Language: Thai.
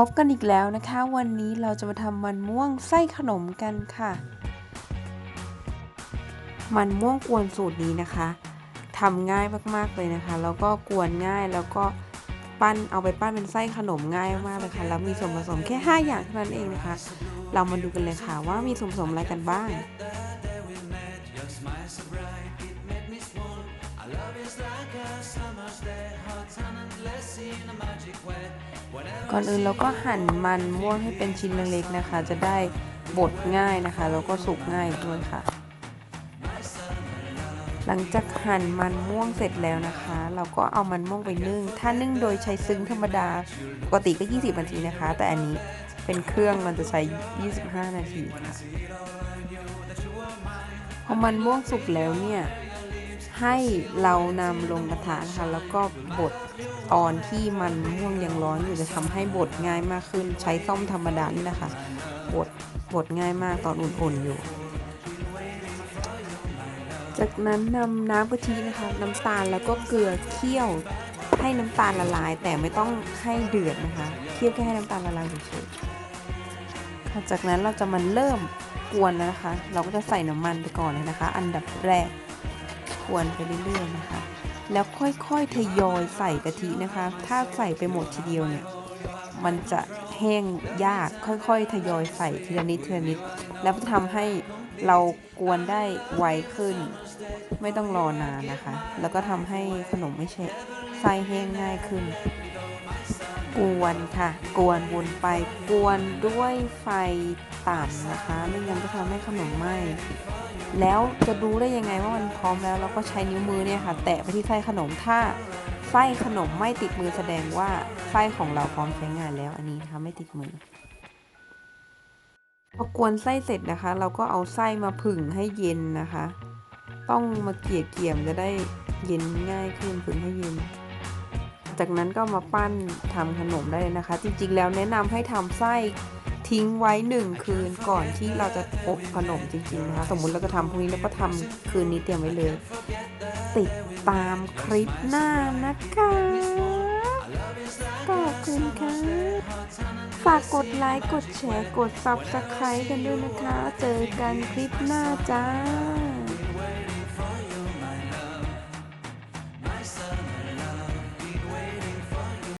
พบกันอีกแล้วนะคะ วันนี้เราจะมาทำมันม่วงไส้ขนมกันค่ะ มันม่วงกวนสูตรนี้นะคะทำง่ายมากๆเลยนะคะ แล้วก็กวนง่ายแล้วก็ปั้นเอาไปปั้นเป็นไส้ขนมง่ายมากเลยค่ะแล้วมีส่วนผสมแค่ 5 อย่างเท่านั้นเองนะคะ เรามาดูกันเลยค่ะว่ามีส่วนผสมอะไรกันบ้าง ก่อนอื่นเราก็หั่นมันม่วงให้เป็นชิ้นเล็กๆนะคะ จะได้บดง่ายนะคะ แล้วก็สุกง่ายด้วยค่ะ หลังจากหั่นมันม่วงเสร็จแล้วนะคะ เราก็เอามันม่วงไปนึ่ง ถ้านึ่งโดยใช้ซึ้งธรรมดา ปกติก็ 20 นาทีนะคะ แต่อันนี้เป็นเครื่องมันจะใช้ 25 นาทีค่ะ พอมันม่วงสุกแล้วเนี่ย ให้เรานำลงกระทะนะคะแล้วก็บดตอนที่มันม่วงยังร้อนอยู่จะทำให้บดง่ายมากขึ้นใช้ซ่อมธรรมดานี่นะคะบดบดง่ายมากตอนอุ่นๆอยู่ จากนั้นนำน้ำกะทินะคะน้ำตาลแล้วก็เกลือเคี่ยวให้น้ำตาลละลาย แต่ไม่ต้องให้เดือดนะคะเคี่ยวแค่ให้น้ำตาลละลายเฉยๆจากนั้นเราจะมันเริ่มกวนแล้วนะคะ เราก็จะใส่น้ำมันไปก่อนเลยนะคะ อันดับแรกก วน ไปเรื่อยๆนะคะ แล้วค่อยๆทยอยใส่กะทินะคะ ถ้าใส่ไปหมดทีเดียวเนี่ยมันจะแห้งยากค่อยๆ ทยอยใส่ทีละนิดทีละนิด แล้วจะทำให้เรากวนได้ไวขึ้น ไม่ต้องรอนานนะคะ แล้วก็ทำให้ขนมไม่เช่ไส้แห้งง่ายขึ้น กวนค่ะ กวนวนไปกวนด้วยไฟต่ำนะคะ ไม่งั้นจะทำให้ขนมไหม้แล้วจะดูได้ยังไงว่ามันพร้อมแล้วเราก็ใช้นิ้วมือเนี่ยค่ะ แตะไปที่ไส้ขนมถ้าไส้ขนมไม่ติดมือแสดงว่าไส้ของเราพร้อมใช้งานแล้วอันนี้นะคะไม่ติดมือพอกวนไส้เสร็จนะคะ เราก็เอาไส้มาผึ่งให้เย็นนะคะ ต้องมาเกลี่ยเกี่ยมจะได้เย็นง่ายขึ้นผึ่งให้เย็น จากนั้นก็มาปั้นทำขนมได้เลยนะคะ จริงๆ แล้วแนะนำให้ทำไส้ทิ้งไว้หนึ่งคืนก่อนที่เราจะอบขนมจริงๆนะคะสมมุติเราจะทำพรุ่งนี้เราก็ทำคืนนี้เตรียมไว้เลย ติดตามคลิปหน้านะคะขอบคุณค่ะฝากกดไลค์กดแชร์กด Subscribe กันด้วยนะคะ เจอกันคลิปหน้าจ้า